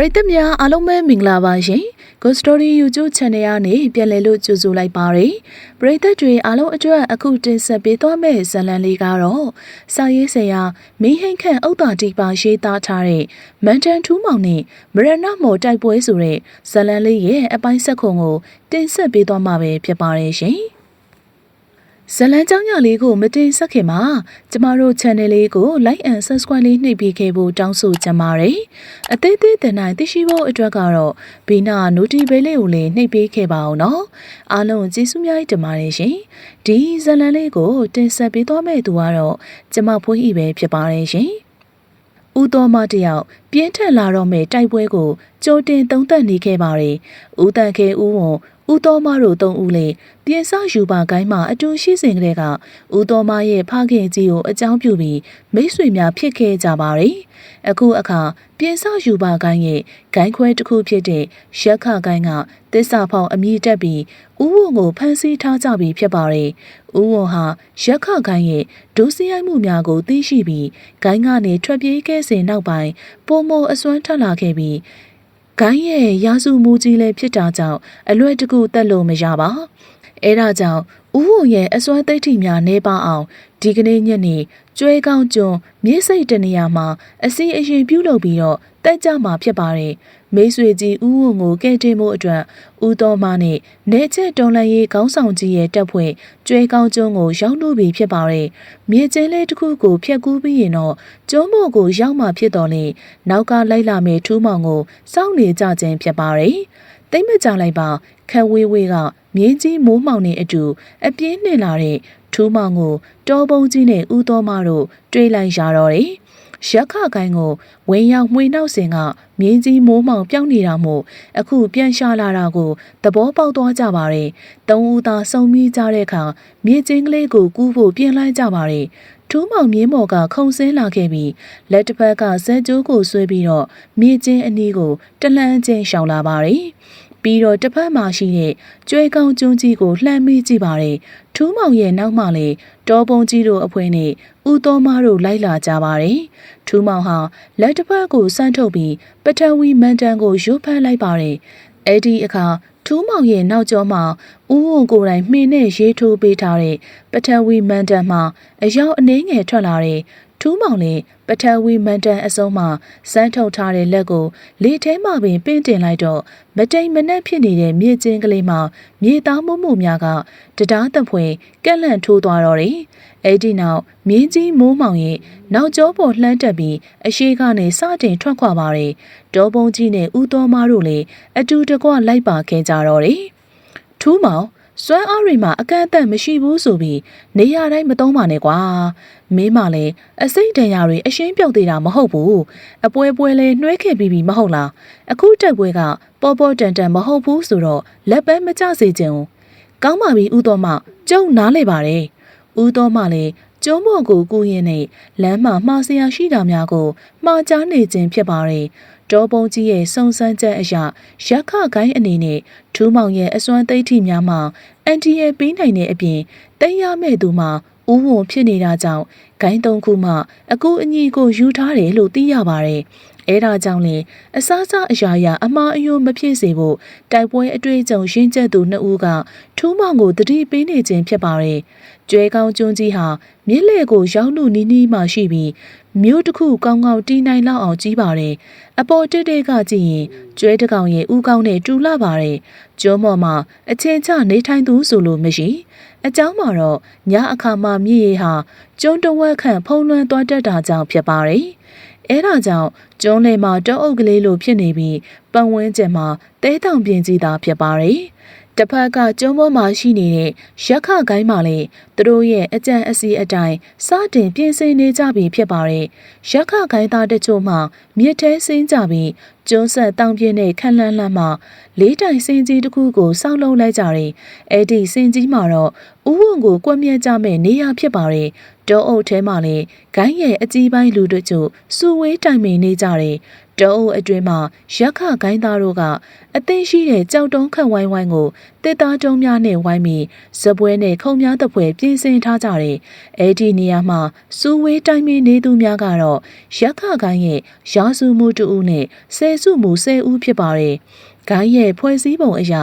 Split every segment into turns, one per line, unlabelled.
ရိသတ်များအားလုံးပဲမင်္ဂလာပါရှင် Good Story YouTube Channel ကနေပြန်လည်လို့ကြိုဆိုလိုက်ပါရယ်ပရိသတ်တွေအားလုံးအတွက်အခုတင်ဆက်ပေးသွားမယ့်ဇာတ်လမ်းလေးကတော့စာရေးဆရာမင်းဟိန်ခန့်ဥဒ္ဒါတိပါရေးသားထားတဲ့မန်တန်ထူးမောင်နဲ့မရဏမော်တိုက်ပွဲဆိုတဲ့ဇာတ်လမ်းလေးရဲ့အပိုင်းဆက်ခွန်ကိုတင်ဆက်ပေးသွားမှာပဲဖြစ်ပါရယ်ရှင် ဇလန်းကြောင်းညလေးကိုမတင်ဆက်ခင်မှာကျမတို့ channel လေးကို like and subscribe လေးနှိပ်ပေးခဲ့ဖို့တောင်းဆိုချင်ပါတယ်။အသေးသေးတင်နိုင်သိရှိဖို့အတွက်ကတော့ဘီနာ notification လေးကိုလည်းနှိပ်ပေးခဲ့ပါအောင်နော်။အားလုံးကျေးဇူးများတင်ပါတယ်ရှင်။ဒီဇလန်းလေးကိုတင်ဆက်ပေးသွားမယ့်သူကတော့ကျမဖွေးဤပဲဖြစ်ပါတယ်ရှင်။ဦးတော်မတယောက်ပြင်းထန်လာတော့မဲ့တိုက်ပွဲကိုကြိုတင်သုံးသပ်နေခဲ့ပါတယ်။ဦးတန်ခဲဦးဝန် ဦးတော်မတို့သုံးဦးလေးပြင်ဆယူပါကိုင်းမှာအတူရှိစဉ်ကလေးကဦးတော်မရဲ့ဖခင်ကြီးကိုအကြောင်းပြုပြီးမိတ်ဆွေများဖြစ်ခဲ့ကြပါတယ်။အခုအခါပြင်ဆယူပါကိုင်းရဲ့ဂိုင်းခွဲတစ်ခုဖြစ်တဲ့ရက်ခကိုင်းကတစ္ဆာဖောင်အမိတက်ပြီးဦးဝုံကိုဖမ်းဆီးထားကြပြီးဖြစ်ပါတယ်။ဦးဝုံဟာရက်ခကိုင်းရဲ့ဒုစရိုက်မှုများကိုသိရှိပြီးဂိုင်းကနေထွက်ပြေးခဲ့စဉ်နောက်ပိုင်းပုံမအစွမ်းထလာခဲ့ပြီး ဂိုင်းရဲ့ရာစုမူကြီးလည်းဖြစ်တာကြောင့်အလွယ်တကူတက်လို့မရပါအဲဒါကြောင့် ဦးဝုံရဲ့အစွမ်းသိတိများနေပါအောင်ဒီကနေ့ညနေကျွဲကောင်းကျွန်းမြေစိတ်တနေရာမှာအစီအရင်ပြုလုပ်ပြီးတော့တက်ကြမှာဖြစ်ပါတယ်မိတ်ဆွေကြီးဦးဝုံကိုကဲတင်မှုအတွက်ဦးတော်မနဲ့နေချက်တော်လန်ရေးခေါင်းဆောင်ကြီးရဲ့တပ်ဖွဲ့ကျွဲကောင်းကျွန်းကိုရောက်လို့ပြီဖြစ်ပါတယ်မြေကျင်းလေးတစ်ခုကိုဖျက်ကူးပြီးရင်တော့ကျွန်းပေါ်ကိုရောက်မှဖြစ်တော်လေနောက်ကလိုက်လာမယ့်ထူးမောင်ကိုစောင့်နေကြခြင်းဖြစ်ပါတယ် တိတ်မကြလိုက်ပါခက်ဝေးဝေးကမြင်းကြီးမိုးမှောင်နေအတူအပြင်းနှင်လာတဲ့ထူးမောင်ကိုတောပုံကြီးနဲ့ဦးတော်မတို့တွေးလိုက်ရတော့တယ်ရက်ခကိုင်းကိုဝင်ရောက်မှွေနှောက်စဉ်ကမြင်းကြီးမိုးမှောင်ပြောင်းနေတာမို့အခုပြန်ရှာလာတာကိုသဘောပေါက်သွားကြပါရဲ့။သုံးဦးသာစုံမိကြတဲ့အခါမြေချင်းကလေးကိုကူးဖို့ပြင်လိုက်ကြပါရဲ့။ ထူးမောင်မြင်းမော်ကခုံဆင်းလာခဲ့ပြီးလက်တစ်ဖက်ကဇက်ကျိုးကိုဆွဲပြီးတော့မြေချင်းအနီးကိုတလှမ်းချင်းရှောင်လာပါရဲ့။ပြီးတော့တစ်ဖက်မှာရှိတဲ့ကျွဲကောင်းကျွန်းကြီးကိုလှမ်းမိကြည့်ပါတယ်။ထူးမောင်ရဲ့နောက်မှလည်းတောပုံကြီးတို့အဖွဲနဲ့ဦးတော်မတို့လိုက်လာကြပါတယ်။ထူးမောင်ဟာလက်တစ်ဖက်ကိုစမ်းထုတ်ပြီးပထဝီမန်တန်ကိုရုပ်ဖမ်းလိုက်ပါတယ်။ အဲ့ဒီအခါထူးမောင်ရဲ့နောက်ကျောမှာဦးဝုံကိုယ်တိုင်မှင်းနဲ့ရေးထိုးပေးထားတဲ့ပထဝီမန်တန်မှာအယောက်အနှင်းငယ်ထွက်လာတဲ့ ထူးမောင်လည်းပထဝီမန်တန်အစုံမှာစမ်းထုတ်ထားတဲ့လက်ကိုလေထဲမှာပင်ပင့်တင်လိုက်တော့မတိမ်မနှက်ဖြစ်နေတဲ့မြေကျင်းကလေးမှာမြေသားမှုမှုများကတရားတဖွယ်ကက်လန့်ထိုးသွားတော့တယ်။အဲ့ဒီနောက်မြင်းကြီးမိုးမောင်ရဲ့နောက်ကျောပေါ်လှမ်းတက်ပြီးအရှိကနေစတင်ထွက်ခွာပါတယ်။တောပုံကြီးနဲ့ဦးတော်မတို့လည်းအတူတကွလိုက်ပါခဲ့ကြတော့တယ်။ထူးမောင် စွမ်းအားတွေမှာအကန့်အသတ်မရှိဘူးဆိုပြီးနေရာတိုင်းမသုံးပါနဲ့ကွာမင်းမလည်းအစိမ့်တန်ရာတွေအရှင်းပြောက်သေးတာမဟုတ်ဘူးအပွဲပွဲလဲနှွဲခဲ့ပြီးပြီမဟုတ်လားအခုတက်ပွဲကပေါ်ပေါ်တန်တန်မဟုတ်ဘူးဆိုတော့လက်ပန်းမကျစေချင်ဘူးကောင်းပါပြီဦးတော်မကျုံနားလေပါတယ်ဦးတော်မလည်းကျုံးမော်ကိုကူရင်နဲ့လမ်းမှာမှားစရာရှိတာများကိုမှားကြားနေခြင်းဖြစ်ပါတယ် တောပုံကြီးရဲ့စုံစမ်းချက်အရာရက်ခကိုင်းအနေနဲ့ထူးမောင်ရဲ့အစွမ်းသိထိများမှာအန်တီရဲ့ပေးနိုင်တဲ့အပြင်တိတ်ရမဲ့သူမှာဥဝုံဖြစ်နေတာကြောင့်ဂိုင်းသုံးခုမှအကူအညီကိုယူထားတယ်လို့သိရပါတယ်။အဲဒါကြောင့်လေအစားအစာအရာရာအမှားအယွင်းမဖြစ်စေဖို့တိုက်ပွဲအတွေ့အကြုံရင်းချက်သူနှစ်ဦးကထူးမောင်ကိုတတိပေးနေခြင်းဖြစ်ပါတယ်။ကျွဲကောင်းကျွန်းကြီးဟာမြစ်လေကိုရောက်လူနီးနီးမှရှိပြီး မြို့တစ်ခုကောင်းကောင်းတီးနိုင်လောက်အောင်ကြီးပါတယ်။အပေါ်တက်တဲ့ကကြည့်ရင်ကျွဲတကောင်ရဲ့ဥကောင်းနဲ့တူလာပါတယ်။ကျွန်းမော်မှာအချင်းချနေထိုင်သူဆိုလို့မရှိ။အเจ้าမှာတော့ညအခါမှမြည်ရဟာကျွန်းတဝက်ခန့်ဖုံးလွှမ်းသွားတတ်တာကြောင့်ဖြစ်ပါတယ်။အဲဒါကြောင့်ကျွန်းလေမှာတောအုပ်ကလေးလိုဖြစ်နေပြီးပတ်ဝန်းကျင်မှာတဲတောင်ပြင်ကြီးသာဖြစ်ပါတယ်။ တစ်ဖက်ကကျုံးပေါ်မှာရှိနေတဲ့ရက်ခကိုင်းမှလည်းသူတို့ရဲ့အကြံအစီအတိုင်းစတင်ပြင်ဆင်နေကြပြီဖြစ်ပါတယ်။ရက်ခကိုင်းသားတချို့မှမြစ်ထဲဆင်းကြပြီး ကျွန်းဆက်တောင်ပြင်းတဲ့ခန့်လန်းလန်းမှာလေးတိုင်စင်ကြီးတစ်ခုကိုစောက်လုံးလိုက်ကြတယ်။အဲ့ဒီစင်ကြီးမှာတော့ဥဝုံကိုကွက်မြက်ကြမဲ့နေရာဖြစ်ပါတယ်။တောအုပ်ထဲမှာလည်းဂိုင်းရဲ့အကြီးပိုင်းလူတို့ချို့စူဝေးတိုင်ပင်နေကြတယ်။တောအုပ်အတွင်းမှာရက်ခဂိုင်းသားတို့ကအသိရှိတဲ့ကြောက်တုံးခတ်ဝိုင်းဝိုင်းကိုတစ်သားတုံးများနဲ့ဝိုင်းပြီးဇပွဲနဲ့ခုံများတပွဲပြင်ဆင်ထားကြတယ်။အဲဒီနေရာမှာစူဝေးတိုင်းမင်းနေသူများကတော့ရက်ခဂိုင်းရဲ့ရာစုမှုတူဦးနဲ့ဆဲစုမူဆယ်ဦးဖြစ်ပါတယ်။ဂိုင်းရဲ့ဖွဲ့စည်းပုံအရ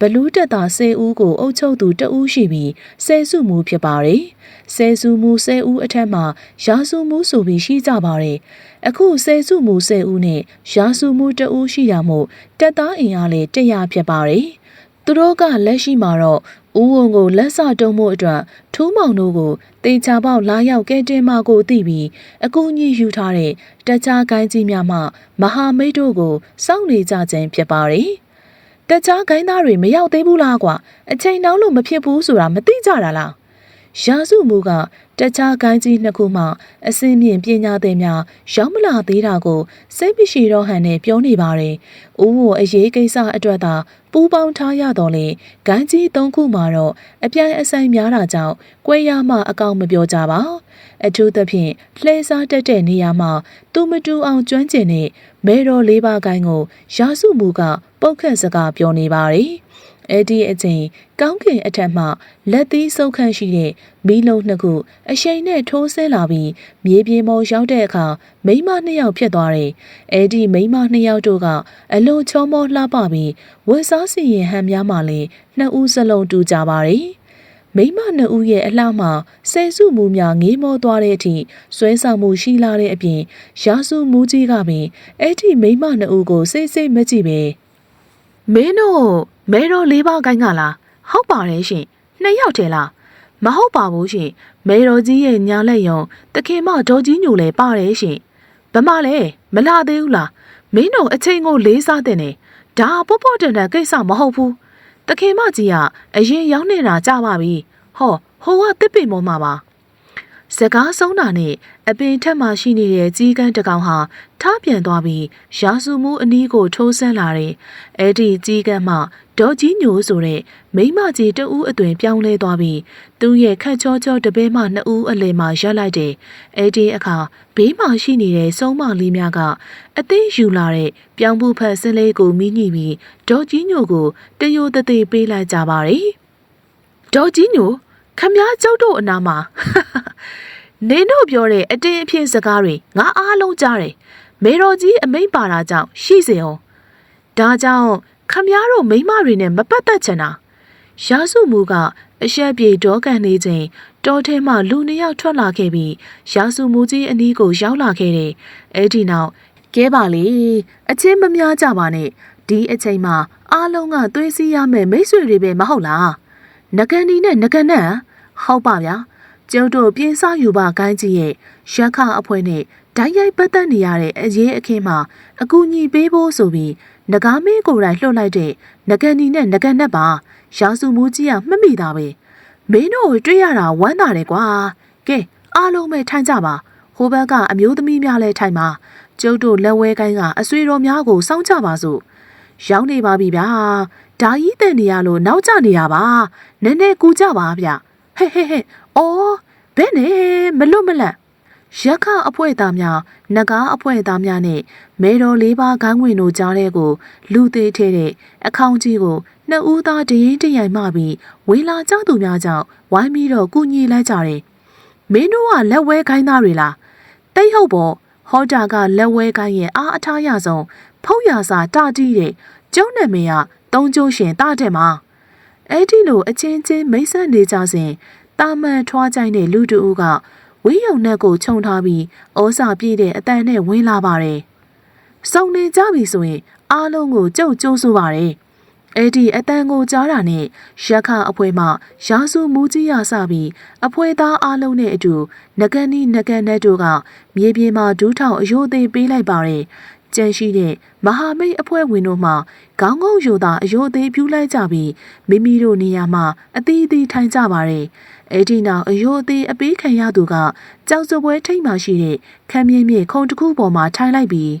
ဘလူးတက်တာဆယ်ဦးကိုအုပ်ချုပ်သူတဦးရှိပြီးဆယ်စုမူဖြစ်ပါတယ်။ဆယ်စုမူဆယ်ဦးအထက်မှာရာစုမူဆိုပြီးရှိကြပါတယ်။အခုဆယ်စုမူဆယ်ဦးနဲ့ရာစုမူတဦးရှိရမို့တက်သားအင်အားလည်းတရားဖြစ်ပါတယ်။သူတို့ကလက်ရှိမှာတော့ ဦးဝုံကိုလက်စတုံးမှုအတွက်ထူးမောင်တို့ကိုတေချာပေါက်လာရောက်ကဲတင်မကိုသိပြီးအကူအညီယူထားတဲ့တခြားကိုင်းကြီးများမှမဟာမိတ်တို့ကိုစောင့်နေကြခြင်းဖြစ်ပါတယ်။တခြားကိုင်းသားတွေမရောက်သေးဘူးလားကွာအချိန်နှောင်းလို့မဖြစ်ဘူးဆိုတာမသိကြတာလား။ရာစုမူကတခြားကိုင်းကြီးနှစ်ခုမှအစင်းမြင့်ပညာသည်များရောက်မလာသေးတာကိုစိတ်မရှိတော့ဟန်နဲ့ပြောနေပါတယ်။ဦးဝအရေးကိစ္စအတွက်သာ ပူးပေါင်းထားရတော့လေဂိုင်းကြီးသုံးခုမှာတော့အပြိုင်အဆိုင်များတာကြောင့်ကွဲရမှအကောင်မပြောကြပါအထူးသဖြင့်လှဲစားတက်တဲ့နေရာမှာသူမတူအောင်ကျွမ်းကျင်တဲ့မဲတော်လေးပါးကိုင်းကိုရာစုမူကပုတ်ခတ်စကားပြောနေပါတယ် အဲ့ဒီအချိန်ကောင်းကင်အထက်မှလက်သီးစုပ်ခန့်ရှိတဲ့မီးလုံးနှစ်ခုအရှိန်နဲ့ထိုးဆင်းလာပြီးမြေပြင်ပေါ်ရောက်တဲ့အခါမိန်းမနှစ်ယောက်ဖြစ်သွားတယ်။အဲ့ဒီမိန်းမနှစ်ယောက်တို့ကအလွန်ချောမောလှပပြီးဝတ်စားစီရင်ဟန်များမှလည်းနှစ်ဦးစလုံးတူကြပါတယ်။မိန်းမနှစ်ဦးရဲ့အလှမှဆယ်စုမူများငေးမောသွားတဲ့အထိဆွဲဆောင်မှုရှိလာတဲ့အပြင်ရာစုမူကြီးကပင်အဲ့ဒီမိန်းမနှစ်ဦးကိုစိတ်စိတ်မကြည့်ပဲမင်းတို့ မဲတော်လေးပါးကိုင်းကလားဟုတ်ပါတယ်ရှင်နှစ်ယောက်တည်းလားမဟုတ်ပါဘူးရှင်မဲတော်ကြီးရဲ့ညာလက်ယုံတခင်မဒေါ်ကြီးညိုလည်းပါတယ်ရှင်ဘမလဲမလာသေးဘူးလားမင်းတို့အချိန်ကိုလေးစားတဲ့နေဒါပေါ့ပေါ့တန်တန်ကိစ္စမဟုတ်ဘူးတခင်မကြီးကအရင်ရောက်နေတာကြပါပြီဟောဟိုကတစ်ပင်မောမှာပါစကားဆုံးတာနဲ့အပင်ထက်မှရှိနေတဲ့ကြီးကန်းတစ်ကောင်ဟာထားပြန်သွားပြီးရာစုမှုအနီးကိုထိုးဆန်းလာတယ်။အဲ့ဒီကြီးကန်းမှ ဒေါ်ကြီးညိုဆိုတဲ့မိမကြီးတဦးအသွင်ပြောင်းလဲသွားပြီးသူ့ရဲ့ခက်ချောချောတပည့်မနှစ်ဦးအလယ်မှာရပ်လိုက်တယ်။အဲ့ဒီအခါဘေးမှာရှိနေတဲ့စုံမလေးများကအသိယူလာတဲ့ပြောင်းဖို့ဖက်စင်းလေးကိုမိညှိပြီးဒေါ်ကြီးညိုကိုတရိုတသေးပေးလိုက်ကြပါတယ်။ဒေါ်ကြီးညိုခမည်းကျုပ်တို့အနာမှာနင်းတို့ပြောတဲ့အတင်းအဖြစ်စကားတွေငါအားလုံးကြားတယ်မေတော်ကြီးအမိန့်ပါတာကြောင့်ရှိစေအောင်ဒါကြောင့် ခမည်းတော်မိမတွေနဲ့မပတ်သက်ချင်တာရာစုမူကအရှက်ပြေဒေါကန်နေချိန်တောထဲမှလူနှစ်ယောက်ထွက်လာခဲ့ပြီးရာစုမူကြီးအနီးကိုရောက်လာခဲ့တယ်အဲ့ဒီနောက်ကဲပါလေအချင်းမများကြပါနဲ့ဒီအချိန်မှာအားလုံးကသွေးစည်းရမယ်မိတ်ဆွေတွေပဲမဟုတ်လားငကန်ဒီနဲ့ငကန်နဲ့ဟုတ်ပါဗျာကျုပ်တို့ပြင်းစားယူပါကိုင်းကြီးရဲ့ရက်ခအဖွဲ့နဲ့ဓာတ်ရိုက်ပတ်သက်နေရတဲ့အရေးအခင်းမှာအကူအညီပေးဖို့ဆိုပြီး ငကားမင်းကိုယ်တိုင်လှုပ်လိုက်တဲ့ငကန်ဒီနဲ့ငကန်နဲ့ပါရာစုမူကြီးကမှတ်မိတာပဲမင်းတို့တွေ့ရတာဝမ်းသာတယ်ကွာကဲအားလုံးပဲထိုင်ကြပါဟိုဘက်ကအမျိုးသမီးများလည်းထိုင်ပါကျုပ်တို့လက်ဝဲကိုင်းကအဆွေတော်များကိုစောင့်ကြပါစို့ရောက်နေပါပြီဗျာဓာကြီးတဲ့နေရလို့နောက်ကျနေရပါနည်းနည်းကူကြပါဗျဟဲ့ဟဲ့ဟဲ့အော်ဘယ်နဲ့မလွတ်မလန့် ရက်ခအဖွဲ့သားများနဂါးအဖွဲ့သားများနဲ့မဲတော်လေးပါးခေါင်းဝင်တို့ကြားတဲ့ကို လူသေးထဲတဲ့အခေါင်ကြီးကိုနှစ်ဦးသားတရင်တရိုင်မှပြီးဝေလာကြောက်သူများကြောင့်ဝိုင်းပြီးတော့ကုညီလိုက်ကြတယ်မင်းတို့ကလက်ဝဲခိုင်းသားတွေလားတိတ်ဟုတ်ပေါ့ဟောတာကလက်ဝဲကိုင်းရဲ့အားအထားရဆုံးဖုတ်ရစာတတိတဲ့ကျုံးနာမည်ကတုံးကျိုးရှင်တတဲ့မှာအဲ့ဒီလိုအချင်းချင်းမိတ်ဆက်နေကြစဉ်တာမန်ထွားကြိုင်တဲ့လူတူက ဝင်းယုံနှက်ကိုခြုံထားပြီးဩစာပြည့်တဲ့အတန်နဲ့ဝင်လာပါတယ်။စုံနေကြပြီဆိုရင်အားလုံးကိုကြုံကြိုးဆိုပါတယ်။အဲ့ဒီအတန်ကိုကြားတာနဲ့ရက်ခအဖွဲမှရာစုမူကြီးရစပြီးအဖွဲသားအားလုံးနဲ့အတူငကန်နီငကန်နဲ့တို့ကမြေပြင်မှာဒူးထောင်အယိုသေးပေးလိုက်ပါတယ်။ကြံရှိတဲ့မဟာမိတ်အဖွဲ့ဝင်တို့မှခေါင်းငုံယူတာအယိုသေးပြူးလိုက်ကြပြီးမိမိတို့နေရာမှာအသီးအသီးထိုင်ကြပါတယ်။ အဲ့ဒီနောက်အယိုအသေးအပေးခံရသူကကြောက်စပွဲထိတ်မှရှိတဲ့ခံမြင့်မြင့်ခုံတစ်ခုပေါ်မှာထိုင်လိုက်ပြီး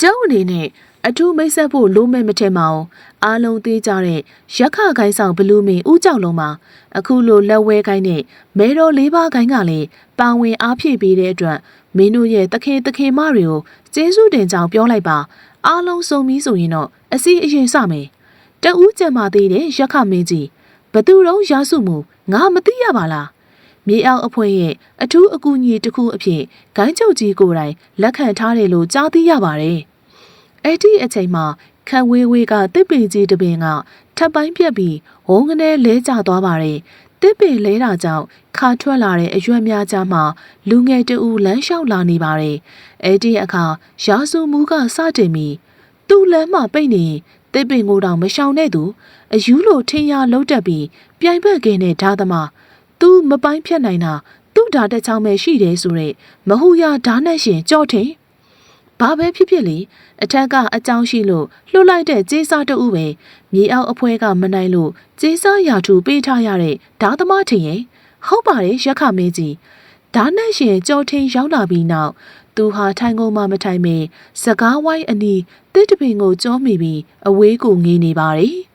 ကျုံအနေနဲ့အထူးမိတ်ဆက်ဖို့လိုမဲ့မထင်ပါဘူးအားလုံးသေးကြတဲ့ရက်ခခိုင်းဆောင်ဘလူးမင်းဦးကြောက်လုံးမှာအခုလိုလက်ဝဲခိုင်းတဲ့မဲတော်လေးပါးခိုင်းကလည်းပါဝင်အားဖြည့်ပေးတဲ့အတွက်မင်းတို့ရဲ့တခင်တခင်မတွေကိုကျေးဇူးတင်ကြောင်းပြောလိုက်ပါအားလုံးစုံပြီးဆိုရင်တော့အစီအရင်စမယ်တဦးကြံမာသေးတဲ့ရက်ခမင်းကြီး ဘသူတော့ရစုမှုငါမသိရပါလားမြေအောက်အဖွဲ့ရဲ့အထူးအကူအညီတစ်ခုအဖြစ်ဂိုင်းချုပ်ကြီးကိုယ်တိုင်လက်ခံထားတယ်လို့ကြားသိရပါတယ်အဲ့ဒီအချိန်မှာခန့်ဝေးဝေးကတစ်ပင်ကြီးတစ်ပင်ကထပ်ပိုင်းပြက်ပြီးဝုန်းကနေလဲကျသွားပါတယ်တစ်ပင်လဲတာကြောင့်ခါထွက်လာတဲ့အရွက်များကြားမှာလူငယ်တဦးလမ်းလျှောက်လာနေပါတယ်အဲ့ဒီအခါရာစုမူကစတင်ပြီးသူ့လမ်းမှာပိတ်နေရင်တစ်ပင်ကိုတောင်မရှောင်တဲ့သူ အယူလိုထင်းရလုံးတက်ပြီးပြိုင်ဘက်ကင်းတဲ့ဓာသမားသူမပိုင်းဖြတ်နိုင်တာသူ့ဓာတက်ချောင်းပဲရှိတယ် ဆိုတဲ့မဟူရဓာနဲ့ရှင်ကြော့ထင်ဘာပဲဖြစ်ဖြစ်လေအထက်ကအကြောင်းရှိလို့လှုပ်လိုက်တဲ့ကြေးစားတဦးပဲမြေအောက်အဖွဲကမနိုင်လို့ကြေးစားရာထူပေးထားရတဲ့ဓာသမားထင်ရဲ့ဟုတ်ပါတယ်ရက်ခမင်းကြီးဓာနဲ့ရှင်ကြော်ထင်းရောက်လာပြီးနောက်သူဟာထိုင်ကုန်မှမထိုင်မင်းစကားဝိုင်းအနီးတစ်တပင်ကိုကြောမိပြီးအဝေးကိုငေးနေပါတယ်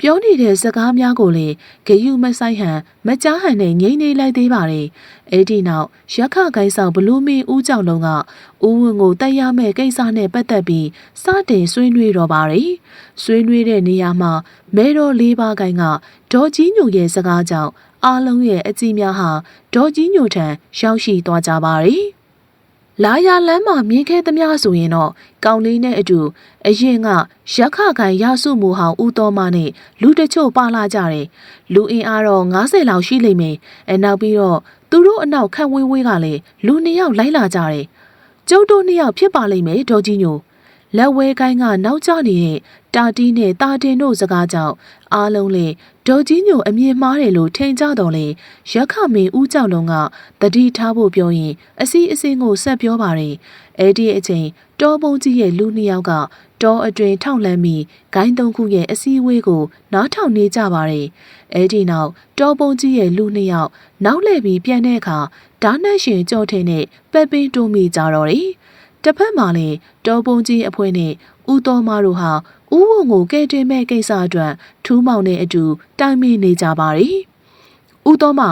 ပြောနေတဲ့စကားများကိုလည်းဂယုမဆိုင်ဟန်မကြားဟန်နဲ့ငိမ့်နေလိုက်သေးပါတယ်။အဲ့ဒီနောက်ရက်ခကိုင်းဆောင်ဘလူးမင်းဦးကြောင်လုံးကဦးဝင်းကိုတိုက်ရမဲ့ကိစ္စနဲ့ပတ်သက်ပြီးစတင်ဆွေးနွေးတော့ပါတယ်။ဆွေးနွေးတဲ့နေရာမှာမဲတော်လေးပါးကိုင်းကဒေါ်ကြီးညိုရဲ့စကားကြောင့်အားလုံးရဲ့အကြည့်များဟာဒေါ်ကြီးညိုထံရောက်ရှိသွားကြပါတယ်။ လာရလမ်းမှာမြင်ခဲ့သမျှဆိုရင်တော့ကောင်းလေးနဲ့အတူအရင်ကရက်ခခိုင်ရစုမှုဟောင်းဦးတော်မနဲ့လူတချို့ပါလာကြတယ်လူအင်အားတော့90လောက်ရှိလိမ့်မယ်အဲနောက်ပြီးတော့သူတို့အနောက်ခန့်ဝေးဝေးကလည်းလူနှစ်ယောက်လိုက်လာကြတယ်ကျုပ်တို့နှစ်ယောက်ဖြစ်ပါလိမ့်မယ်ဒေါ်ကြီးညိုလက်ဝဲကိုင်းကနောက်ကျနေတဲ့ တာတီးနဲ့တာတင်တို့စကားကြောင့်အားလုံးလေဒေါ်ကြီးညိုအမြင်မှားတယ်လို့ထင်ကြတော့လေရက်ခမင်းဦးကြောက်လုံးကတတိထားဖို့ပြောရင်အစီအစဉ်ကိုဆက်ပြောပါတယ်အဲ့ဒီအချိန်တောပုံကြီးရဲ့လူနှစ်ယောက်ကတောအတွင်ထောက်လှမ်းပြီးဂိုင်းသုံးခုရဲ့အစည်းအဝေးကိုနားထောင်နေကြပါတယ်အဲ့ဒီနောက်တောပုံကြီးရဲ့လူနှစ်ယောက်နောက်လှည့်ပြီးပြန်တဲ့အခါဓာတ်နဲ့ရှင်ကြော့ထင်းနဲ့ပက်ပင်းတိုးမိကြတော့တယ်တစ်ဖက်မှာလည်းတောပုံကြီးအဖွဲနဲ့ ဦးတော်မတို့ဟာဦးဝုံကိုကဲတင်မဲ့ကိစ္စအတွက်ထူးမောင်နဲ့အတူတိုင်ပင်နေကြပါတယ်။ဦးတော်မ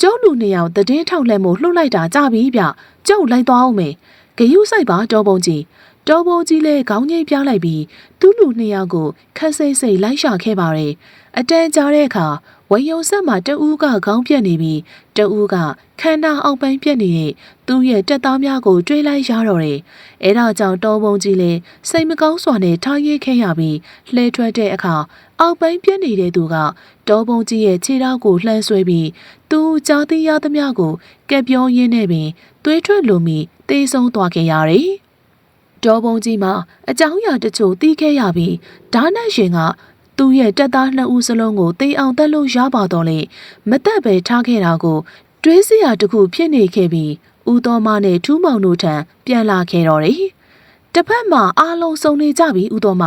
ကျုပ်လူနှစ်ယောက်တည်င်းထောက်လှမ်းမှုလှုပ်လိုက်တာကြပြီဗျ။ကျုပ်လိုက်သွားအောင်မယ်။ဂယုဆိုင်ပါတောပုံကြီး။တောပုံကြီးလည်းခေါင်းငိမ့်ပြလိုက်ပြီးသူ့လူနှစ်ယောက်ကိုခက်စိတ်စိတ်လိုက်ရှာခဲ့ပါတယ်။အတန်းကြားတဲ့အခါ ဝယုံဆက်မှာတအူးကခေါင်းပြက်နေပြီးတအူးကခန္ဓာအောင်ပိုင်းပြက်နေတဲ့သူ့ရဲ့တက်သားများကိုတွေးလိုက်ရတော့တယ်။အဲဒါကြောင့်တောပုံကြီးလည်းစိတ်မကောင်းစွာနဲ့ထားရိပ်ခဲ့ရပြီးလှဲထွက်တဲ့အခါအောက်ပိုင်းပြက်နေတဲ့သူကတောပုံကြီးရဲ့ခြေထောက်ကိုလှမ်းဆွဲပြီးသူကြားသိရသမျှကိုကက်ပြောရင်းနဲ့ပင်သွေးထွက်လိုမိတေးဆုံးသွားခဲ့ရတယ်။တောပုံကြီးမှာအကြောင်းအရာတချို့သိခဲ့ရပြီးဓာတ်နဲ့ရှင်က သူ့ရဲ့တက်သားနှစ်ဦးစလုံးကိုတေးအောင်တက်လို့ရပါတော့လေမတက်ပဲထားခဲ့တာကို တွေးစရာတခုဖြစ်နေခဲ့ပြီးဦးတော်မနဲ့ထူးမောင်တို့ထံပြန်လာခဲ့တော့တယ်။တစ်ဖက်မှာအားလုံးစုံနေကြပြီဦးတော်မ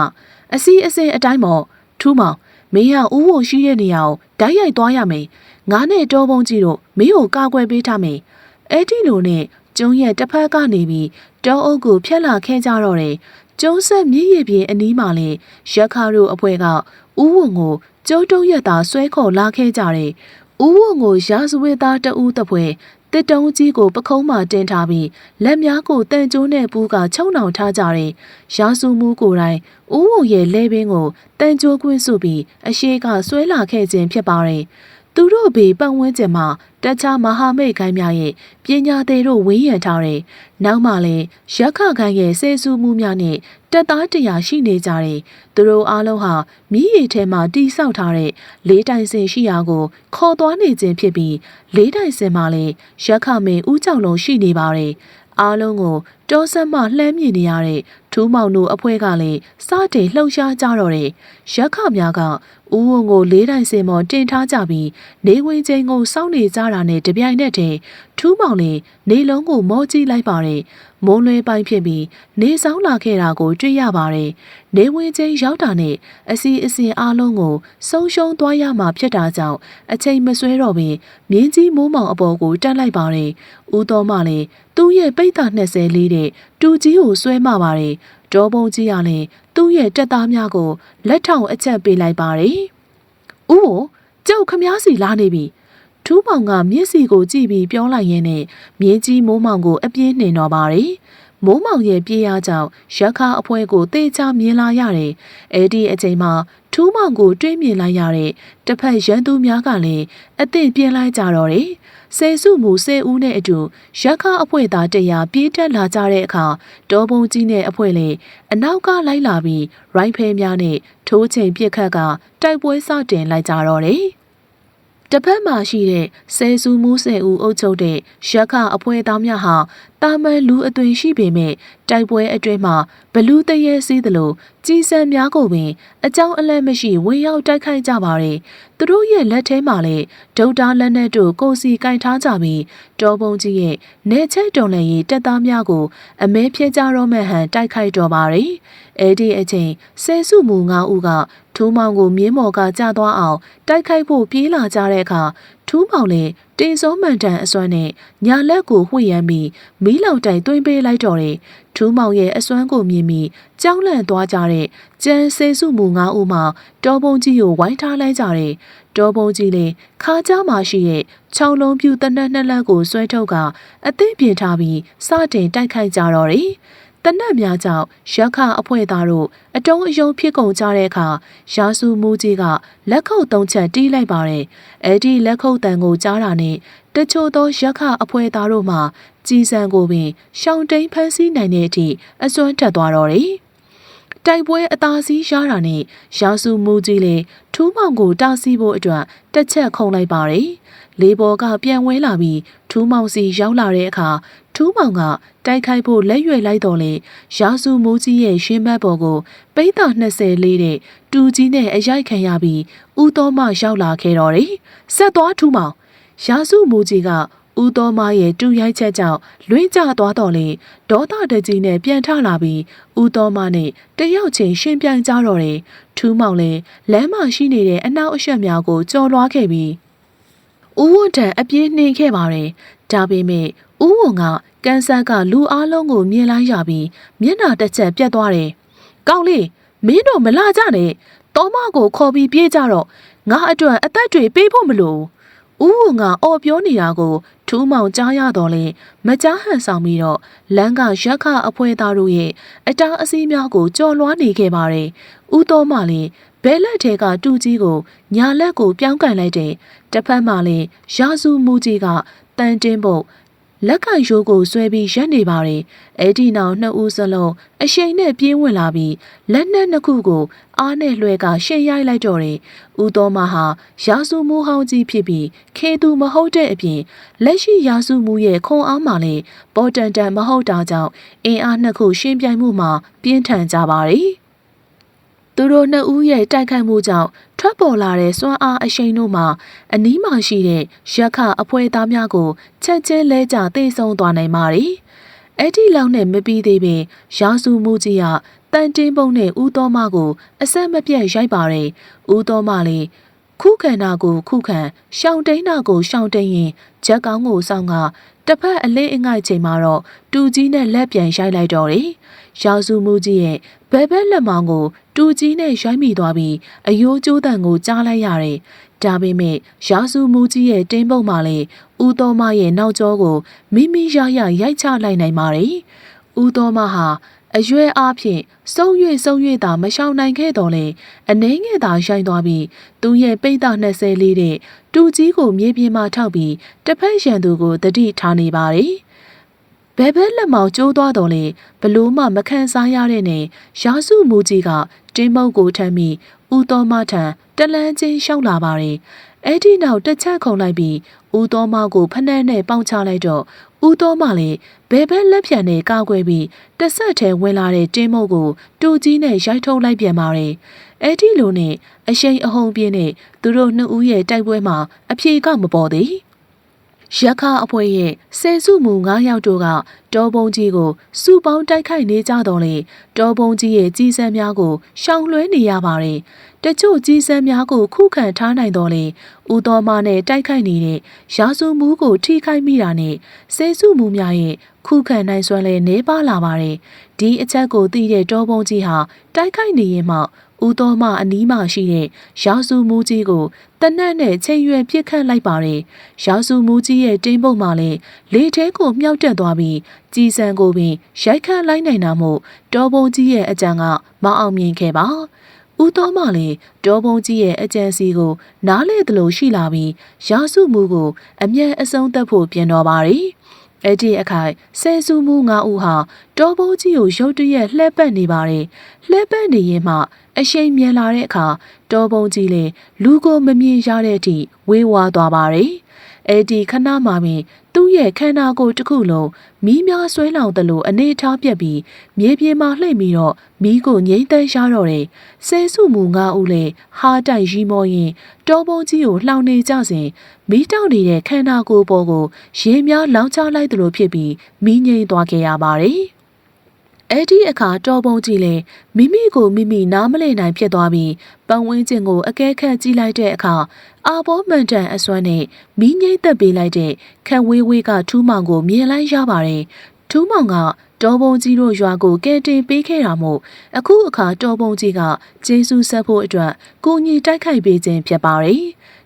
အစီအစဉ်အတိုင်းပေါ့ထူးမောင်မင်းကဦးဝရှိတဲ့နေရာကိုဓာတ်ရိုက်သွားရမယ်။ငါနဲ့တောပုံကြီးတို့မင်းကိုကာကွယ်ပေးထားမယ်။အဲ့ဒီလိုနဲ့ကျုံးရဲ့တစ်ဖက်ကနေပြီးတောအုပ်ကိုဖျက်လာခဲ့ကြတော့တယ်။ကျုံးဆက်မြည်ရည်ပြင်းအနီးမှာလဲရက်ခါတို့အဖွဲက ဥဝုံကိုကျုံတုံးရက်သာဆွဲခေါ်လာခဲ့ကြတယ်။ဥဝုံကိုရာဇဝတ်သားတဦးတစ်ဖွဲတစ်တုံးကြီးကိုပခုံးမှတင်ထားပြီးလက်များကိုတန်ကျိုးနဲ့ပူးကချုံနှောင်ထားကြတယ်။ရာစုမှုကိုယ်တိုင်ဥဝုံရဲ့လဲပင်ကိုတန်ကျိုးကွင်းစုပြီးအရှိကဆွဲလာခဲ့ခြင်းဖြစ်ပါတယ်။သူတို့ဘေးပတ်ဝန်းကျင်မှာ တခြားမဟာမိတ်ကိုင်းများရဲ့ပညာသေးတို့ဝင်းရံထားတယ်။နောက်မှလည်းရက်ခကိုင်းရဲ့ဆဲဆူမှုများနဲ့တက်သားတရာရှိနေကြတယ်။သူတို့အားလုံးဟာမြည်ရည်ထဲမှာတိဆောက်ထားတဲ့လေးတိုင်စင်ရှိရာကို ခေါ်သွားနေခြင်းဖြစ်ပြီးလေးတိုင်စင်မှာလည်းရက်ခမင်းဦးကြောင်လုံးရှိနေပါတယ်။အားလုံးကိုတောဆက်မှလှမ်းမြင်နေရတဲ့ထူးမောင်တို့အဖွဲကလည်းစတင်လှုပ်ရှားကြတော့တယ်။ရက်ခများကဦးဝုံကိုလေးတိုင်စင်မော်တင်ထားကြပြီးနေဝင်ချင်းကိုစောင့်နေကြတာနဲ့တပြိုင်နက်တည်းထူးမောင်လည်းနေလုံးကိုမောကြည့်လိုက်ပါတယ်။မုံလွဲပိုင်းဖြစ်ပြီးနေဆောင်လာခဲ့တာကိုတွေ့ရပါတယ်။နေဝင်ချင်းရောက်တာနဲ့အစီအစဉ်အားလုံးကိုဆုံးရှုံးသွားရမှာဖြစ်တာကြောင့်အချိန်မဆွဲတော့ပင်မြင်းကြီးမိုးမောင်အပေါ်ကိုတက်လိုက်ပါတယ်။ဦးတော်မလည်းသူ့ရဲ့ပိတ်တာ20လေးတဲ့တူကြီးကိုဆွဲမှပါတယ်။ ဒေါ်ပုံကြီးကလည်းသူ့ရဲ့တက်သားများကိုလက်ထောင်အချက်ပေးလိုက်ပါတယ်။ဦးကိုကျုပ်ခမားစီလာနေပြီ။ထူးမောင်ကမျက်စီကိုကြည့်ပြီးပြောလိုက်ရင်းနဲ့မြင်းကြီးမိုးမောင်ကိုအပြင်းနှင်တော့ပါတယ်။ မိုးမောင်ရဲ့ပြေးရကြောင့်ရက်ခါအဖွဲကိုတေချာမြင်လာရတယ်။အဲ့ဒီအချိန်မှာထူးမောင်ကိုတွေးမြင်လိုက်ရတဲ့တစ်ဖက်ရန်သူများကလည်းအသင့်ပြင်းလိုက်ကြတော့တယ်။ဆယ်စုမူဆယ်ဦးနဲ့အတူရက်ခါအဖွဲသားတရားပြေးတက်လာကြတဲ့အခါဒေါ်ပုံကြီးနဲ့အဖွဲလေအနောက်ကလိုက်လာပြီးရိုင်းဖဲများနဲ့ထိုးချိန်ပြစ်ခတ်ကတိုက်ပွဲစတင်လိုက်ကြတော့တယ်။တစ်ဖက်မှာရှိတဲ့ဆယ်စုမှုဆယ်ဦးအုပ်ချုပ်တဲ့ရက်ခအဖွဲ့သားများဟာ တာမန်လူအသွင်ရှိပေမဲ့တိုက်ပွဲအတွင်းမှာဘလူးတရဲစည်းသလိုကြီးစံများကိုပင်အကြောင်းအလဲမရှိဝင်ရောက်တိုက်ခိုက်ကြပါတယ်။သူတို့ရဲ့လက်ထဲမှာလည်းဒုတ်တာလက်နက်တို့ကိုစီကင်ထားကြပြီးတောပုံကြီးရဲ့နေချက်တုံလည်းရေးတက်သားများကိုအမဲဖြဲကြတော့မှဟန်တိုက်ခိုက်တော့ပါတယ်။အဲ့ဒီအချိန်ဆယ်စုမူ၅ဦးကထူးမောင်ကိုမြင်းမော်ကကြာသွားအောင်တိုက်ခိုက်ဖို့ပြေးလာကြတဲ့အခါ ထူးမောင်လည်းတင်စောမှန်တန်အစွမ်းနဲ့ညာလက်ကိုဝှေ့ရမ်းပြီးမီးလောင်တိုင်သွင်းပေးလိုက်တော့တယ်ထူးမောင်ရဲ့အစွမ်းကိုမြင်ပြီးကြောက်လန့်သွားကြတဲ့ကျန်စေစုမူငါးဦးမှတောပုံကြီးကိုဝိုင်းထားလိုက်ကြတယ်တောပုံကြီးလည်းခါကြားမှာရှိတဲ့ခြောက်လုံးပြူတနက်နှစ်လက်ကိုဆွဲထုတ်ကအသင့်ပြင်ထားပြီးစတင်တိုက်ခိုက်ကြတော့တယ် တနက်များကြောင့်ရက်ခအဖွဲ့သားတို့အတုံးအယုံဖြစ်ကုန်ကြတဲ့အခါရာစုမူကြီးကလက်ခုပ်သုံးချက်တီးလိုက်ပါတယ်။အဲ့ဒီလက်ခုပ်တန်ကိုကြားတာနဲ့တချို့သောရက်ခအဖွဲ့သားတို့မှကြီးစံကိုပင်ရှောင်းတိန်ဖမ်းဆီးနိုင်တဲ့အထိအစွမ်းတက်သွားတော့တယ်။တိုက်ပွဲအသာစီးရတာနဲ့ရာစုမူကြီးလေထူးမောင်ကိုတားဆီးဖို့အတွက်တစ်ချက်ခုံလိုက်ပါတယ်။ လေပေါ်ကပြန်ဝဲလာပြီးထူးမောင်စီရောက်လာတဲ့အခါထူးမောင်ကတိုက်ခိုက်ဖို့လက်ရွယ်လိုက်တော်လေရာစုမိုးကြီးရဲ့ရှင်းဘက်ပေါ်ကိုပိတ်တာ20လေးတဲ့တူကြီးနဲ့အရိုက်ခံရပြီးဦးတော်မရောက်လာခဲ့တော်တယ်ဆက်သွားထူးမောင်ရာစုမိုးကြီးကဦးတော်မရဲ့တူရိုက်ချက်ကြောင့်လွင့်ကျသွားတော်လေဒေါသတကြီးနဲ့ပြန်ထလာပြီးဦးတော်မနဲ့တယောက်ချင်းရှင်ပြိုင်ကြတော့တယ်ထူးမောင်လည်းလမ်းမှာရှိနေတဲ့အနောက်အရှက်များကိုကြော်လွှားခဲ့ပြီး ဦးဝတ်တန်အပြေးနှင်ခဲ့ပါတယ်ဒါပေမဲ့ဦးဝန်ကကန်ဆာကလူအားလုံးကိုမြင်လိုက်ရပြီးမျက်နှာတစ်ချက်ပြတ်သွားတယ်။ကောင်းလေးမင်းတို့မလာကြနဲ့။တောမကိုခေါ်ပြီးပြေးကြတော့ငါအတွက်အသက်တွေပေးဖို့မလို။ဦးဝန်ကအော်ပြောနေတာကိုထူးမောင်ကြားရတော့လေမကြားဟန်ဆောင်ပြီးတော့လမ်းကရက်ခအဖွဲသားတို့ရဲ့အတားအဆီးများကိုကြော်လွှားနေခဲ့ပါတယ်။ဦးတော်မလည်း ဘဲလက်ထဲကတူကြီးကိုညာလက်ကိုပြောင်းကန်လိုက်တဲ့တစ်ဖက်မှလည်းရာစုမူကြီးကတန်တင်းဖို့လက်ကရိုးကိုဆွဲပြီးရက်နေပါတယ်။အဲ့ဒီနောက်နှစ်ဦးစလုံးအရှိန်နဲ့ပြေးဝင်လာပြီးလက်နက်နှစ်ခုကို အားနဲ့လွှဲကရှင်းရိုက်လိုက်တော့တယ်။ဦးတော်မဟာရာစုမှုဟောင်းကြီးဖြစ်ပြီးခေသူမဟုတ်တဲ့အပြင်လက်ရှိရာစုမှုရဲ့ခွန်အားမှလည်းပေါ်တန်တန်မဟုတ်တာကြောင့်အင်အားနှစ်ခုရှင်းပြိုင်မှုမှာပြင်းထန်ကြပါတယ်။ သူတို့နှစ်ဦးရဲ့တိုက်ခိုက်မှုကြောင့်ထွက်ပေါ်လာတဲ့စွမ်းအားအရှိန်တို့မှာအနီးမှာရှိတဲ့ရက်ခအဖွဲသားများကိုချက်ချင်းလဲကျသိဆုံးသွားနိုင်ပါတယ်။အဲ့ဒီလောက်နဲ့မပြီးသေးပင်ရာစုမှုကြီးကတန်တင်းပုံနဲ့ဦးတော်မကိုအဆက်မပြတ်ရိုက်ပါတယ်။ဦးတော်မလည်းခုခံတာကိုခုခံရှောင်းတိန်တာကိုရှောင်းတိန်ရင်ချက်ကောင်းကိုစောင်းကတစ်ဖက်အလေးအငိုက်ချိန်မှာတော့တူကြီးနဲ့လက်ပြန်ရိုက်လိုက်တော့တယ်။ ရာစုမှုကြီးရဲ့ဘဲဘဲလက်မောင်းကိုတူကြီးနဲ့ရိုက်မိသွားပြီးအယိုးကျိုးတန်ကိုကြားလိုက်ရတယ်။ဒါပေမဲ့ရာစုမှုကြီးရဲ့တင်းပုတ်မှလည်းဦးတော်မရဲ့နောက်ကျောကိုမိမိရရရိုက်ချလိုက်နိုင်ပါတယ်။ဦးတော်မဟာအရွယ်အားဖြင့်စုံ၍စုံ၍သာမရှောင်နိုင်ခဲ့တော်လဲအနှဲငယ်သာရိုက်သွားပြီးသူရဲ့ပိတ်တာ20လေးတဲ့တူကြီးကိုမြေပြင်မှာထောက်ပြီးတစ်ဖက်ရန်သူကိုတတိထားနေပါတယ်။ ဘဲဘဲလက်မောင်ကျိုးသွားတော်လေဘလို့မှမခံစားရတဲ့နဲ့ရာစုမူကြီးကတင်းမုတ်ကိုထမ်းပြီးဦးတော်မထံတလန်းချင်းရှောက်လာပါတယ်အဲ့ဒီနောက်တစ်ချက်ခုံလိုက်ပြီးဦးတော်မကိုဖနှက်နဲ့ပေါင်ချလိုက်တော့ဦးတော်မလည်းဘဲဘဲလက်ဖြံနဲ့ကာကွယ်ပြီးတဆက်ထဲဝင်လာတဲ့တင်းမုတ်ကိုတူကြီးနဲ့ရိုက်ထုတ်လိုက်ပြန်ပါတယ်အဲ့ဒီလိုနဲ့အရှိန်အဟုန်ပြင်းနဲ့သူတို့နှစ်ဦးရဲ့တိုက်ပွဲမှာအပြေကမပေါ်သေး ရက်ခအဖွဲ့ရဲ့ဆယ်စုမူ9ယောက်တို့ကတောပုံကြီးကိုစုပေါင်းတိုက်ခိုက်နေကြတော့လေတောပုံကြီးရဲ့ကြီးစံများကိုရှောင်လွှဲနေရပါတယ်တချို့ကြီးစံများကိုခုခံထားနိုင်တော့လေဦးတော်မနဲ့တိုက်ခိုက်နေတဲ့ရာစုမူးကိုထိခိုက်မိတာနဲ့ဆယ်စုမူများရဲ့ခုခံနိုင်စွမ်းလဲနေပါလာပါတယ်ဒီအချက်ကိုသိတဲ့တောပုံကြီးဟာတိုက်ခိုက်နေရင်မှ ဦးတော်မအနီးမှရှိတဲ့ရာစုမူးကြီးကိုတနက်နဲ့ချိန်ရွယ်ပြစ်ခတ်လိုက်ပါတယ်။ရာစုမူးကြီးရဲ့တင်းပုတ်မှလည်းလေထဲကိုမြှောက်တက်သွားပြီးကြည်စံကိုပင်ရိုက်ခတ်လိုက်နိုင်တာမို့တော်ပုံကြီးရဲ့အကြံကမအောင်မြင်ခဲ့ပါဦးတော်မလည်းဒေါ်ပုံကြီးရဲ့အကြံစီကို နားလေသလိုရှိလာပြီးရာစုမှုကို အမျက်အဆုံးသတ်ဖို့ပြင်တော်ပါရီအဲ့ဒီအခိုင်ဆဲဆူမှုငါဦးဟာတောပုံးကြီးကိုရုတ်တရက်လှည့်ပတ်နေပါတယ်လှည့်ပတ်နေရင်မှ အရှိန်မြန်လာတဲ့အခါတောပုံးကြီးလည်းလူကိုမမြင်ရတဲ့အထိဝေးဝါးသွားပါတယ်အဲ့ဒီခဏမှပင်သူ့ရဲ့ခန္ဓာကိုယ်တစ်ခုလုံးမီးများဆွဲလောင်သလိုအနေထားပြက်ပြီးမြေပြင်မှာလှိမ့်ပြီးတော့မီးကိုငိမ့်တန်းရှားတော့တယ်ဆဲစုမူငါဦးလေဟာတိုက်ရီမောရင်တောပုံးကြီးကိုလှောင်နေကြစဉ်မီးတောက်နေတဲ့ခန္ဓာကိုယ်ပေါ်ကိုရေများလောင်ချလိုက်သလိုဖြစ်ပြီးမီးငိမ့်သွားခဲ့ရပါတယ် အဲ့ဒီအခါတော်ပုံကြီးလေမိမိကိုမိမိနားမလည်နိုင်ဖြစ်သွားပြီးပတ်ဝန်းကျင်ကိုအကဲခတ်ကြည့်လိုက်တဲ့အခါအာဘောမှန်တန်အစွမ်းနဲ့မိငိမ့်သက်ပေးလိုက်တဲ့ခက်ဝေးဝေးကထူးမောင်ကိုမြင်လိုက်ရပါတယ်ထူးမောင်ကတော်ပုံကြီးတို့ရွာကိုကဲတင်ပေးခဲ့တာမို့အခုအခါတော်ပုံကြီးကကျေးဇူးဆက်ဖို့အတွက်ကိုညီတိုက်ခိုက်ပေးခြင်းဖြစ်ပါတယ်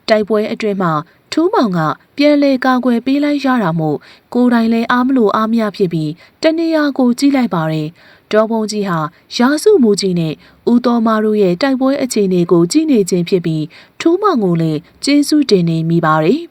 တိုက်ပွဲအတွင်းမှာ ထူးမောင်ကပြန်လေကာကွယ်ပေးလိုက်ရတာမို့ကိုယ်တိုင်လည်းအားမလို့အားမရဖြစ်ပြီးတနေရာကိုကြည့်လိုက်ပါတယ်ဒေါ်ပုံကြီးဟာရာစုမူကြီးနဲ့ဦးတော်မာတို့ရဲ့တိုက်ပွဲအခြေအနေကိုကြည့်နေခြင်းဖြစ်ပြီးထူးမောင်ကိုလည်းကျေးဇူးတင်နေမိပါတယ်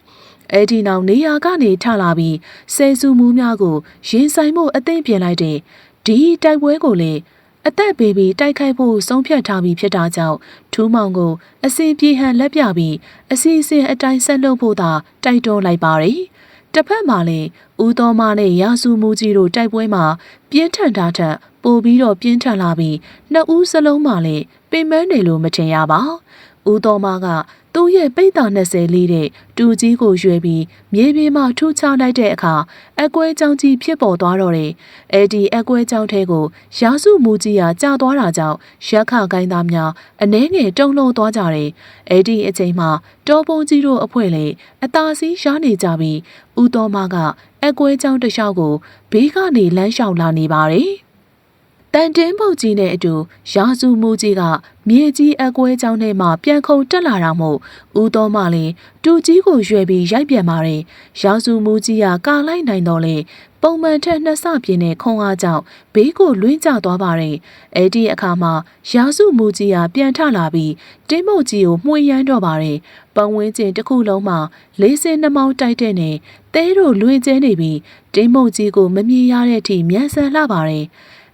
အဲ့ဒီနောက်နေရာကနေထလာပြီးဆယ်စုမှုများကိုရင်ဆိုင်မှုအသိပြင်လိုက်တဲ့ဒီတိုက်ပွဲကိုလည်း အသက်ဘေဘီတိုက်ခိုက်ဖို့ဆုံးဖြတ်ထားပြီးဖြစ်တာကြောင့်ထူးမောင်ကို အစီပြေဟန်လက်ပြပြီးအစီအစဉ်အတိုင်းဆက်လုပ်ဖို့သာတိုက်တွန်းလိုက်ပါတယ်။တစ်ဖက်မှာလည်းဦးတော်မနဲ့ရာစုမူကြီးတို့တိုက်ပွဲမှာပြင်းထန်တာထက်ပိုပြီးတော့ပြင်းထန်လာပြီးနှစ်ဦးစလုံးမှလည်းပင်ပန်းနေလို့မထင်ရပါ။ ဦးတော်မကသူ့ရဲ့ပိတ်တာ20လေးတဲ့တူကြီးကိုရွှေပြီးမြေပြင်မှာထူချလိုက်တဲ့အခါအကွဲကြောင်ကြီးဖြစ်ပေါ်သွားတော့တယ်။အဲဒီအကွဲကြောင်ထဲကိုရာစုမူကြီးဟာကြာသွားတာကြောင့်ရက်ခကိုင်းသားများအနှဲငယ်တုံလုံးသွားကြတယ်။အဲဒီအချိန်မှာတောပုံကြီးတို့အဖွဲ့လေအသာစီးရှားနေကြပြီးဦးတော်မကအကွဲကြောင်တစ်လျှောက်ကိုဘေးကနေလမ်းလျှောက်လာနေပါတယ်။ တန်တင်းပုတ်ကြီးနဲ့အတူရာစုမူကြီးကမြေကြီးအကွဲကြောင်းထဲမှာပြန်ခုန်တက်လာတာမို့ဦးတော်မလည်းတူကြီးကိုရွယ်ပြီးရိုက်ပြန်ပါတယ်ရာစုမူကြီးကကာလိုက်နိုင်တော့လေပုံမှန်ထက်နှစ်ဆပြင်းတဲ့ခုံအားကြောင့်ဘေးကိုလွင့်ကျသွားပါတယ်အဲ့ဒီအခါမှာရာစုမူကြီးကပြန်ထလာပြီးတင်းမုတ်ကြီးကိုမှွေရမ်းတော့ပါတယ်ပတ်ဝန်းကျင်တစ်ခုလုံးမှာလေးစင်းနှမောင်းတိုက်တဲ့နေတဲတို့လွင်ကျဲနေပြီးတင်းမုတ်ကြီးကိုမမြင်ရတဲ့အထိမြန်ဆန်လာပါတယ်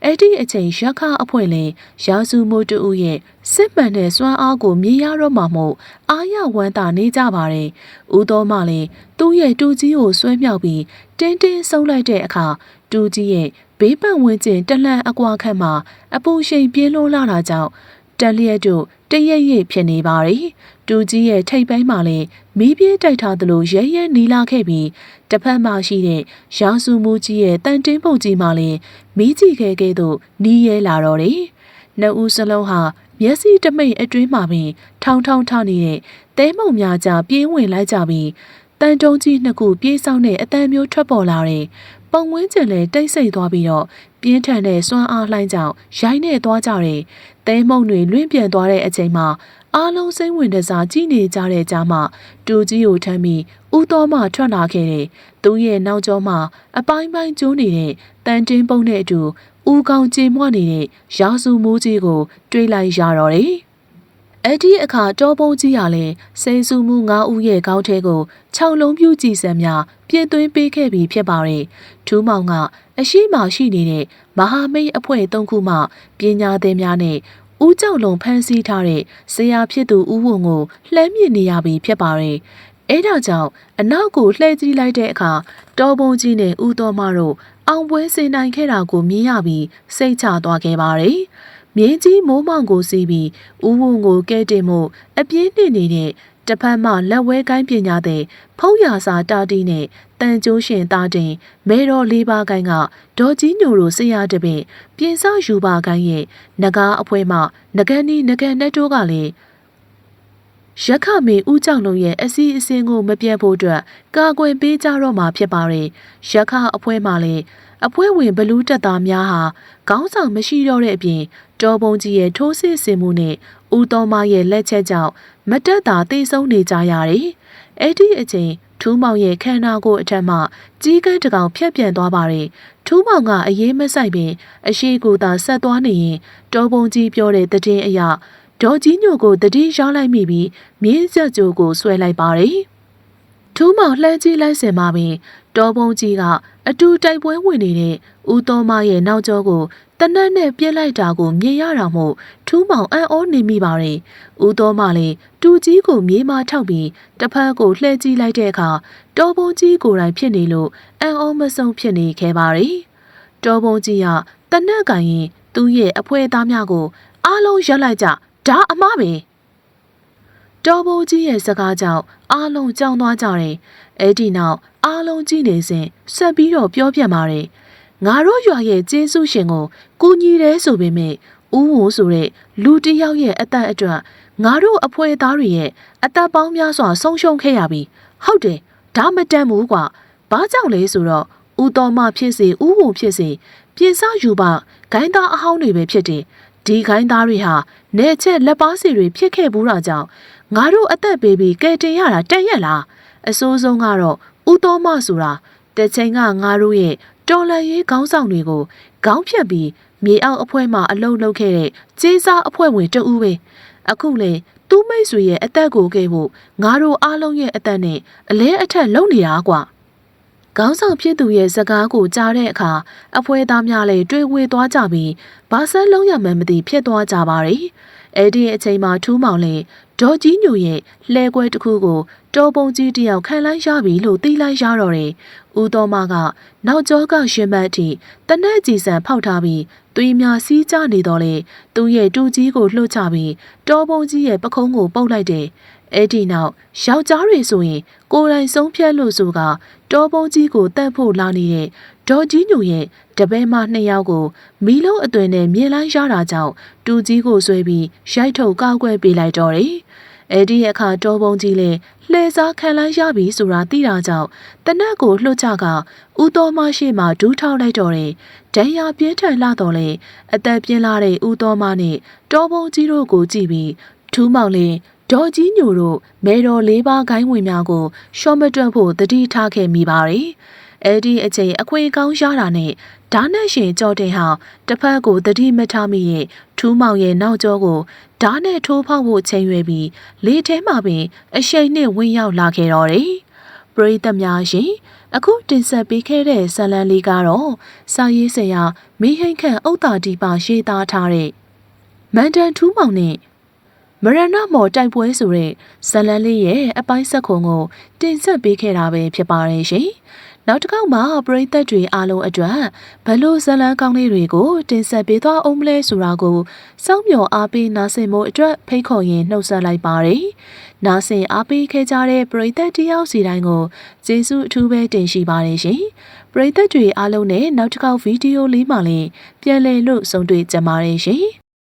အဲ့ဒီအချိန်ရက်ခအဖွဲ့လင်ရာစုမိုးတူရဲ့စစ်မှန်တဲ့စွမ်းအားကိုမြင်ရတော့မှမို့အာရဝမ်းသာနေကြပါတယ်။ဦးတော်မလည်းသူ့ရဲ့တူကြီးကိုဆွဲမြောက်ပြီးတင်းတင်းဆုံးလိုက်တဲ့အခါတူကြီးရဲ့ဘေးပတ်ဝန်းကျင်တလှန်အကွာခန့်မှာအပူရှိန်ပြင်းလို့လာတာကြောင့်တန်လျက်တို့တရက်ရက်ဖြစ်နေပါရီ တူကြီးရဲ့ထိတ်ပိုင်းမှာလည်းမီးပြေးတိုက်ထားသလိုရဲရဲနီလာခဲ့ပြီးတစ်ဖက်မှာရှိတဲ့ရောင်စုမှုကြီးရဲ့တန်တင်းပုံကြီးမှလည်းမီးကြည့်ခဲကဲ့သို့နီးရဲလာတော့တယ်နှစ်ဦးစလုံးဟာမျက်စိတမိတ်အတွင်းမှာပင်ထောင်ထောင်ထနေတဲ့တဲမုံများကြပြေးဝင်လိုက်ကြပြီးတန်တုံးကြီးနှစ်ခုပြေးဆောင်တဲ့အတန်မျိုးထွက်ပေါ်လာတဲ့ ပုံဝင်းကျင်လည်းတိတ်ဆိတ်သွားပြီးတော့ပြင်းထန်တဲ့စွမ်းအားလှိုင်းကြောင့်ရိုက်နေသွားကြတယ်။တဲမုံတွေလွင့်ပြန်သွားတဲ့အချိန်မှာအားလုံးစိတ်ဝင်တစားကြည့်နေကြတဲ့ကြားမှာတူကြီးကိုထမ်းပြီးဦးတော်မှထွက်လာခဲ့တယ်။သူရဲ့နောက်ကျောမှာအပိုင်းပိုင်းကျိုးနေတဲ့တန်တင်းပုံနဲ့အတူဦးကောင်ကြေမွနေတဲ့ရာစုမိုးကြီးကိုတွေးလိုက်ရတော့တယ်။ အဲ့ဒီအခါတောပုံးကြီးရလဲစိန်စုမှု၅ဦးရဲ့ကောင်းထဲကို6လုံးပြူကြည်စံများပြည့်သွင်းပေးခဲ့ပြီးဖြစ်ပါတယ်။ထူးမောင်ကအရှိမရှိနေတဲ့မဟာမိတ်အဖွဲ့၃ခုမှပညာသည်များနဲ့ဦးကြောင်လုံးဖမ်းဆီးထားတဲ့ဆရာဖြစ်သူဦးဝုံကိုလှမ်းမြင်နေရပြီဖြစ်ပါတယ်။အဲဒါကြောင့်အနောက်ကိုလှည့်ကြည့်လိုက်တဲ့အခါတောပုံးကြီးနဲ့ဦးတော်မတို့အောင်ပွဲစင်နိုင်ခဲ့တာကိုမြင်ရပြီးစိတ်ချသွားခဲ့ပါတယ်။ မြင်းကြီးမိုးမောင်ကိုစီးပြီးဦးဝုံကိုကဲတင်မှုအပြင်းနှိနေတဲ့တဖက်မှလက်ဝဲကိုင်းပညာတဲ့ဖုံးရစာတာတီနဲ့တန်ကျိုးရှင်တာတင်မဲတော်လေးပါးကိုင်းကဒေါ်ကြီးညိုတို့ဆရာတပင်ပြင်စယူပါကိုင်းရဲ့ငကားအဖွဲမှငကန်နီငကန်နဲ့တိုးကလည်းရက်ခမေဦးကြောင့်လုံးရဲ့အစီအစဉ်ကိုမပြတ်ဖို့အတွက်ကာကွယ်ပေးကြတော့မှာဖြစ်ပါတယ်ရက်ခအဖွဲမှလည်း အဖွဲ့ဝင်ဘလူးတက်သားများဟာခေါင်းဆောင်မရှိတော့တဲ့အပြင်တော်ပုံကြီးရဲ့ထိုးစစ်ဆင်မှုနဲ့ဦးတော်မရဲ့လက်ချက်ကြောင့်မတက်တာတိတ်ဆုံးနေကြရတယ်။အဲ့ဒီအချိန်ထထူးမောင်ရဲ့ခန္ဓာကိုယ်အထက်မှကြီးကန်းတစ်ကောင်ဖြတ်ပြန်သွားပါတယ်ထူးမောင်ကအရေးမဆိုင်ပင်အရှိကိုသာဆက်သွားနေရင်တောပုံကြီးပြောတဲ့တည်င်းအရာဒေါ်ကြီးညိုကိုတည်င်းရောက်လိုက်မိပြီးမြင်းဆက်ကြိုကိုဆွဲလိုက်ပါတယ်ထူးမောင်လှမ်းကြည့်လိုက်စင်ပါပင် တောပုံကြီးကအတူတိုက်ပွဲဝင်နေတဲ့ဦးတော်မရဲ့နောက်ကျောကိုတနက်နဲ့ပြစ်လိုက်တာကိုမြင်ရတာမို့ထူးမောင်အံ့ဩနေမိပါတယ်။ဦးတော်မလည်းတူကြီးကိုမြေးမထောက်ပြီးတစ်ဖက်ကိုလှည့်ကြည့်လိုက်တဲ့အခါတောပုံကြီးကိုယ်တိုင်ဖြစ်နေလို့အံ့ဩမဆုံးဖြစ်နေခဲ့ပါတယ်။တောပုံကြီးကတနက်ကင်ရင်သူ့ရဲ့အဖွဲသားများကိုအားလုံးရက်လိုက်ကြဒါအမားပဲ။ တော်ဘိုးကြီးရဲ့စကားကြောင့်အားလုံးကြောင်သွားကြတယ်။အဲ့ဒီနောက်အားလုံးကြည့်နေစဉ်ဆက်ပြီးတော့ပြောပြပါတယ်။ငါတို့ရွာရဲ့ကျေးဇူးရှင်ကိုကူညီတယ်ဆိုပေမဲ့ဦးဝဆိုတဲ့လူတစ်ယောက်ရဲ့အသက်အတွက်ငါတို့အဖွဲသားတွေရဲ့အသက်ပေါင်းများစွာဆုံးရှုံးခဲ့ရပြီ။ဟုတ်တယ်ဒါမတန်ဘူးကွာ။ဘာကြောင့်လဲဆိုတော့ဦးတော်မဖြစ်စေဦးဝဖြစ်စေပြင်စယူပါဂိုင်းသားအဟောင်းတွေပဲဖြစ်တယ်။ဒီခိုင်းသားတွေဟာနေချက်လက်ပါစီတွေဖြစ်ခဲ့ဘူးတာကြောင့် ငါတို့အသက်ပေးပြီးကဲတင်ရတာတက်ရက်လားအစိုးဆုံးကတော့ဦးတော်မဆိုတာတချိန်ကငါတို့ရဲ့တော်လန်ရေးခေါင်းဆောင်တွေကိုခေါင်းဖြတ်ပြီးမြေအောက်အဖွဲမှာအလုလုပ်ခဲ့တဲ့ကျေးစားအဖွဲ့ဝင်တဦးပဲအခုလေသူ့မိတ်ဆွေရဲ့အသက်ကိုကဲဖို့ငါတို့အားလုံးရဲ့အသက်နဲ့အလဲအထက်လုံနေတာကွာခေါင်းဆောင်ဖြစ်သူရဲ့စကားကိုကြားတဲ့အခါအဖွဲသားများလည်းတွေးဝေသွားကြပြီးဘာဆက်လုံးရမှန်းမသိဖြစ်သွားကြပါရီ အဲ့ဒီအချိန်မှာထူးမောင်လည်းဒေါ်ကြီးညိုရဲ့လှဲကွဲတစ်ခုကိုတော်ပုံကြီးတယောက်ခံလိုက်ရပြီလို့သိလိုက်ရတော့တယ်။ဦးတော်မကနောက်ကျောကရှင်မတ်အထိတနက်ကြီးစံဖောက်ထားပြီးသွေးများစီးကြနေတော့လေသူ့ရဲ့တူကြီးကိုလှုပ်ချပြီးတော်ပုံကြီးရဲ့ပခုံးကိုပုတ်လိုက်တယ်။အဲ့ဒီနောက်ယောက်ျားတွေဆိုရင်ကိုယ်တိုင်ဆုံးဖြတ်လို့ဆိုက တော်ပုံကြီးကိုတတ်ဖို့လာနေတဲ့ဒေါ်ကြီးညိုရဲ့တပည့်မနှစ်ယောက်ကိုမီလုံးအသွင်နဲ့မြင်လိုက်ရတာကြောင့်တူကြီးကိုဆွဲပြီးရိုက်ထုတ်ကောက်ွယ်ပေးလိုက်တော့တယ်။အဲ့ဒီအခါတော်ပုံကြီးလည်းလှည့်စားခံလိုက်ရပြီဆိုတာသိတာကြောင့်တနက်ကိုလှုပ်ချကဦးတော်မရှိမှဒူးထောက်လိုက်တော့တယ်။ဒဏ်ရာပြင်းထန်လာတော့လေအသက်ပြင်းလာတဲ့ဦးတော်မနဲ့တော်ပုံကြီးတို့ကိုကြည့်ပြီးထူးမောင်လည်း ဒေါ်ကြီးညိုတို့မဲတော်လေးပါးခိုင်းဝင်များကိုရှော့မတွက်ဖို့တတိထားခဲ့မိပါတယ်။အဲ့ဒီအချိန်အခွင့်ကောင်းရတာနဲ့ဓာတ်နဲ့ရှင်ကြော်တင်ဟာတစ်ဖက်ကိုတတိမထားမိရဲ့ထူးမောင်ရဲ့နောက်ကျောကိုဓာတ်နဲ့ထိုးဖောက်ဖို့ချိန်ရွယ်ပြီးလေထဲမှာပင်အရှိန်နဲ့ဝင်ရောက်လာခဲ့တော့တယ်။ပရိသတ်များရှင်အခုတင်ဆက်ပေးခဲ့တဲ့ဇာတ်လမ်းလေးကတော့စာရေးဆရာမင်းဟိန်ခန့်ဥတ္တာဒီပါ ရေးသားထားတဲ့မန်တန်ထူးမောင်နဲ့ မရဏမော်တိုက်ပွဲဆိုတဲ့ဇလန်လေးရဲ့အပိုင်းဆက်ခွန်ကိုတင်ဆက်ပေးခဲ့တာပဲဖြစ်ပါတယ်ရှင်။နောက်တစ်ခေါက်မှာပရိသတ်တွေအားလုံးအတွက်ဘလို့ဇလန်ကောင်းလေးတွေကိုတင်ဆက်ပေးသွားအောင်မလဲဆိုတာကိုစောင့်မျှော်အားပေးနားဆင်ဖို့အတွက်ဖိတ်ခေါ်ရင်နှုတ်ဆက်လိုက်ပါတယ်။နားဆင်အားပေးခဲ့ကြတဲ့ပရိသတ်တယောက်စီတိုင်းကိုကျေးဇူးအထူးပဲတင်ရှိပါတယ်ရှင်။ပရိသတ်တွေအားလုံးနဲ့နောက်တစ်ခေါက်ဗီဒီယိုလေးမှလည်းပြန်လည်လို့ဆုံတွေ့ကြပါရစေရှင်။